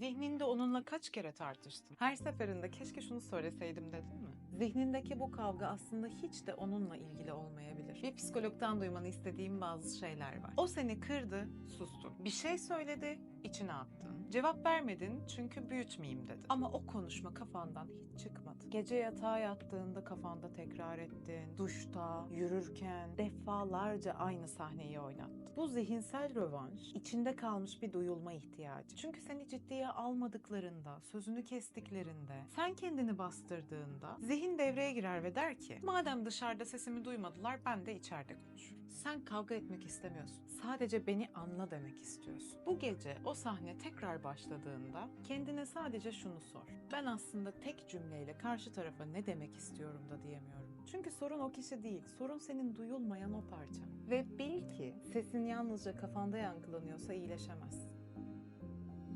Zihninde onunla kaç kere tartıştın? Her seferinde keşke şunu söyleseydim dedin mi? Zihnindeki bu kavga aslında hiç de onunla ilgili olmayabilir. Bir psikologdan duymanı istediğim bazı şeyler var. O seni kırdı, sustun. Bir şey söyledi, içine attın. Cevap vermedin çünkü büyütmeyeyim dedi. Ama o konuşma kafandan hiç çıkmadı. Gece yatağa yattığında kafanda tekrar ettin. Duşta, yürürken defalarca aynı sahneyi oynattın. Bu zihinsel rövanş içinde kalmış bir duyulma ihtiyacı. Çünkü seni ciddiye almadıklarında, sözünü kestiklerinde, sen kendini bastırdığında zihin devreye girer ve der ki madem dışarıda sesimi duymadılar ben de içeride konuşurum. Sen kavga etmek istemiyorsun. Sadece beni anla demek istiyorsun. Bu gece o sahne tekrar başladığında kendine sadece şunu sor. Ben aslında tek cümleyle karşı tarafa ne demek istiyorum da diyemiyorum. Çünkü sorun o kişi değil. Sorun senin duyulmayan o parça. Ve bil ki sesin yalnızca kafanda yankılanıyorsa iyileşemezsin.